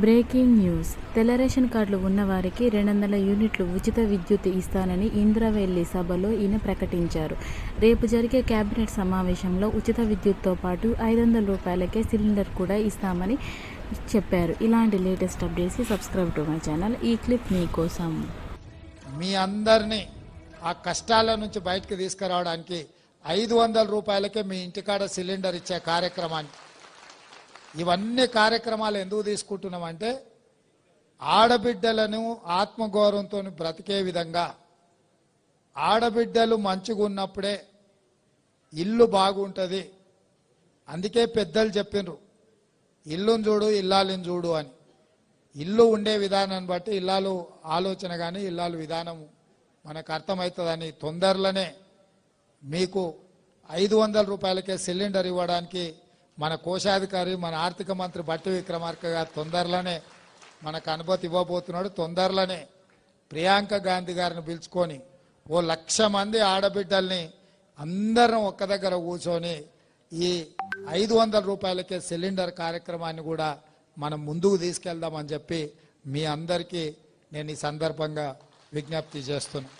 Breaking news. తెల్ల ration కార్డులు ఉన్నవారికి రెండు వందల యూనిట్లు ఉచిత విద్యుత్ ఇస్తానని ఇంద్రవెల్లి సభలో ఈయన ప్రకటించారు. రేపు జరిగే కేబినెట్ సమావేశంలో ఉచిత విద్యుత్తో పాటు ఐదు వందల రూపాయలకే సిలిండర్ కూడా ఇస్తామని చెప్పారు. ఇలాంటి latest updates subscribe to my channel. ఈ క్లిప్ మీకోసం మీ అందరినీ ఆ కష్టాల నుంచి బయటకు తీసుకురావడానికి ఐదు వందల రూపాయలకే మీ ఇంటికాడ సిలిండర్ ఇచ్చే కార్యక్రమాన్ని ఇవన్నీ కార్యక్రమాలు ఎందుకు తీసుకుంటున్నామంటే ఆడబిడ్డలను ఆత్మగౌరవంతో బ్రతికే విధంగా ఆడబిడ్డలు మంచిగా ఉన్నప్పుడే ఇల్లు బాగుంటుంది. అందుకే పెద్దలు చెప్పిండ్రు ఇల్లుని చూడు ఇల్లాలిని చూడు అని. ఇల్లు ఉండే విధానాన్ని బట్టి ఇల్లాలు ఆలోచన కానీ ఇల్లాలు విధానం మనకు అర్థమవుతుందని తొందరలోనే మీకు ఐదు వందల రూపాయలకే సిలిండర్ ఇవ్వడానికి మన కోశాధికారి మన ఆర్థిక మంత్రి బట్టి విక్రమార్క గారు తొందరలోనే మనకు అనుమతి ఇవ్వబోతున్నాడు. తొందరలోనే ప్రియాంక గాంధీ గారిని పిలుచుకొని ఓ లక్ష మంది ఆడబిడ్డల్ని అందరం ఒక్క దగ్గర కూర్చొని ఈ ఐదు వందల రూపాయలకే సిలిండర్ కార్యక్రమాన్ని కూడా మనం ముందుకు తీసుకెళ్దామని చెప్పి మీ అందరికీ నేను ఈ సందర్భంగా విజ్ఞప్తి చేస్తున్నాను.